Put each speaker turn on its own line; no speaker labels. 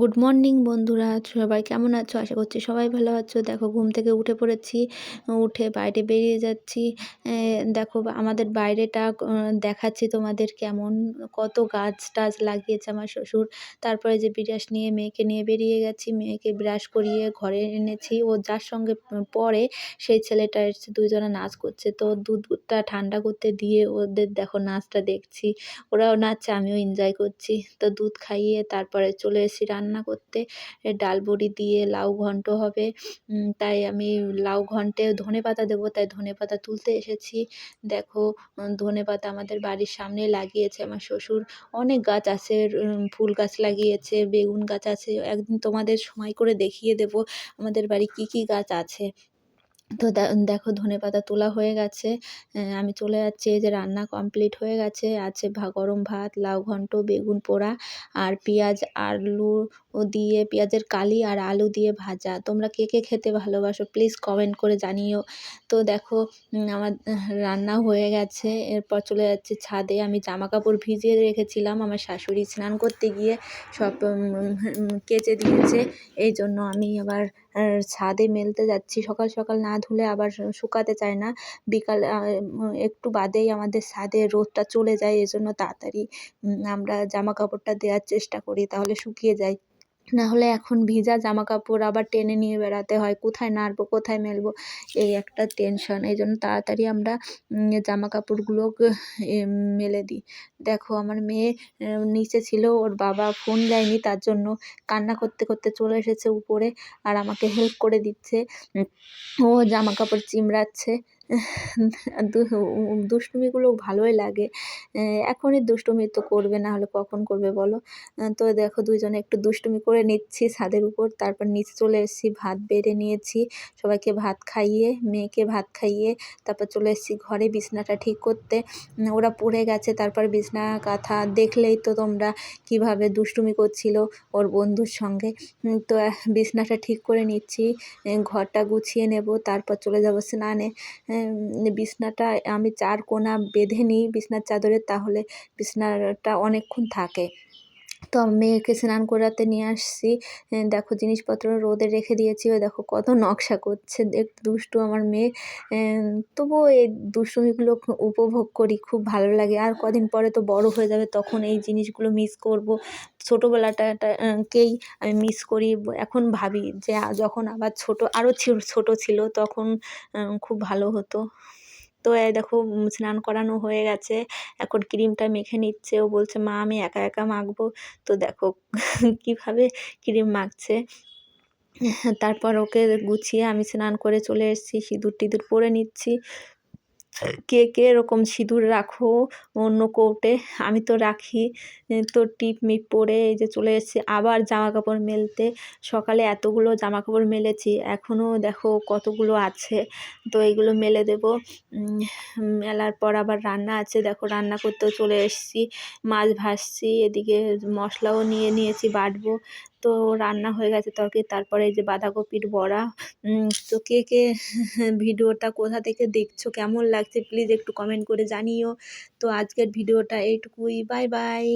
Good morning বন্ধুরা। সবাই কেমন আছো? আশা করছি সবাই ভালো আছো। দেখো, ঘুম থেকে উঠে পড়েছি, উঠে বাইরে বেরিয়ে যাচ্ছি। দেখো, আমাদের বাইরেটা দেখাচ্ছি তোমাদের কেমন, কত গাছ টাছ লাগিয়েছে আমার শ্বশুর। তারপরে যে বিরাস নিয়ে, মেয়েকে নিয়ে বেরিয়ে গেছি, মেয়েকে ব্রাশ করিয়ে ঘরে এনেছি। ও যার সঙ্গে পড়ে, সেই ছেলেটা এসছে, দুইজনে নাচ করছে। তো দুধটা ঠান্ডা করতে দিয়ে ওদের, দেখো, নাচটা দেখছি। ওরাও নাচছে, আমিও এনজয় করছি। তো দুধ খাইয়ে তারপরে চলে এসেছি রান্না করতে। ডাল বড়ি দিয়ে লাউ ঘন্ট হবে। তাই আমি লাউ ঘন্টে ধনে পাতা দেবো, তাই ধনে পাতা তুলতে এসেছি। দেখো ধনে পাতা আমাদের বাড়ির সামনে লাগিয়েছে আমার শ্বশুর। অনেক গাছ আছে ফুল গাছ লাগিয়েছে, বেগুন গাছ আছে। একদিন তোমাদের সময় করে দেখিয়ে দেবো আমাদের বাড়ি কী কী গাছ আছে। তো দেখো ধনে পাতা তোলা হয়ে গেছে। আমি চলে যাচ্ছি, এই যে রান্না কমপ্লিট হয়ে গেছে। আছে ভা, গরম ভাত, লাউ ঘন্ট, বেগুন পোড়া আর পেঁয়াজ, আলু ও দিয়ে, পেঁয়াজের কালি আর আলু দিয়ে ভাজা। তোমরা কে কে খেতে ভালোবাসো প্লিজ কমেন্ট করে জানিও। তো দেখো আমার, রান্না হয়ে গেছে। এরপর চলে যাচ্ছি ছাদে। আমি জামা কাপড় ভিজিয়ে রেখেছিলাম। আমার শাশুড়ি স্নান করতে গিয়ে সব কেচে দিয়েছে। এই জন্য আমি আবার ছাদে মেলতে যাচ্ছি। সকাল সকাল না ধুলে আবার শুকাতে চায় না। বিকাল একটু বাদেই আমাদের ছাদে রোদটা চলে যায়। এজন্য তাড়াতাড়ি আমরা জামা কাপড়টা দেওয়ার চেষ্টা করি, তাহলে শুকিয়ে যায়। না হলে এখন ভিজা জামা কাপড় আবার টেনে নিয়ে বেড়াতে হয়। কোথায় নাড়বো, কোথায় মেলবো? এই একটা টেনশন এই জন্য তাড়াতাড়ি আমরা জামা কাপড়গুলো মেলে দিই। দেখো, আমার মেয়ে নিচে ছিল, ওর বাবা ফোন দেয়নি, তার জন্য কান্না করতে করতে চলে এসেছে উপরে, আর আমাকে হেল্প করে দিচ্ছে। ও জামা কাপড় চিমড়াচ্ছে। দুষ্টুমিগুলো ভালোই লাগে। এখনই দুষ্টুমি তো করবে, না হলে কখন করবে বলো? তো দেখো দুইজনে একটু দুষ্টুমি করে নিচ্ছি ছাদের উপর, তারপর নিচে চলে এসেছি, ভাত বেড়ে নিয়েছি, সবাইকে ভাত খাইয়ে, মেয়েকে ভাত খাইয়ে, তারপর চলে এসেছি ঘরে বিছনাটা ঠিক করতে। ওরা পড়ে গেছে, তারপর বিছনা কাঁথা দেখলেই তো তোমরা কীভাবে দুষ্টুমি করছিল ওর বন্ধুর সঙ্গে। তো বিছনাটা ঠিক করে নিচ্ছি ঘরটা গুছিয়ে নেব, তারপর চলে যাব স্নানে। বিছনাটা আমি চার কোনা বেঁধে নিই বিছনার চাদরে তাহলে বিছনাটা অনেকক্ষণ থাকে। তো মেয়েকে স্নান করাতে নিয়ে আসছি। দেখো জিনিসপত্র রোদে রেখে দিয়েছি। ও দেখো কত নকশা করছে। একটু দুষ্টু আমার মেয়ে। তবুও এই দুষ্টুমিগুলো উপভোগ করি, খুব ভালো লাগে। আর কদিন পরে তো বড় হয়ে যাবে, তখন এই জিনিসগুলো মিস করব। ছোটোবেলাটাকেই আমি মিস করি। এখন ভাবি যে যখন আবার ছোট আরও ছোট ছিল, তখন খুব ভালো হতো। তো, এই দেখো স্নান করানো হয়ে গেছে। এখন ক্রিমটা মেখে নিচ্ছে। ও বলছে, মা, আমি একা একা মাখবো। তো দেখো, কীভাবে ক্রিম মাখছে। তারপর ওকে গুছিয়ে আমি স্নান করে চলে এসেছি। সিঁদুর টিঁদুর পরে নিচ্ছি। কে কে এরকম সিঁদুর রাখো অন্য কৌটে আমি তো রাখি। তো টিপ মিপ পরে এই যে চলে এসেছি। আবার জামা কাপড় মেলতে। সকালে এতগুলো জামা কাপড় মেলেছি। এখনও দেখো কতগুলো আছে। তো এইগুলো মেলে দেব। মেলার পর আবার রান্না আছে। দেখো রান্না করতেও চলে এসেছি। মাছ ভাসছি এদিকে মশলাও নিয়ে নিয়েছি বাটবো। তো রান্না হয়ে গেছে তরকারি। তারপরে এই যে বাঁধাকপির বড়া। তো কে কে ভিডিওটা কোথা থেকে দেখছ? কেমন লাগছে প্লিজ একটু কমেন্ট করে জানিও। তো আজকের ভিডিওটা এইটুকুই বাই বাই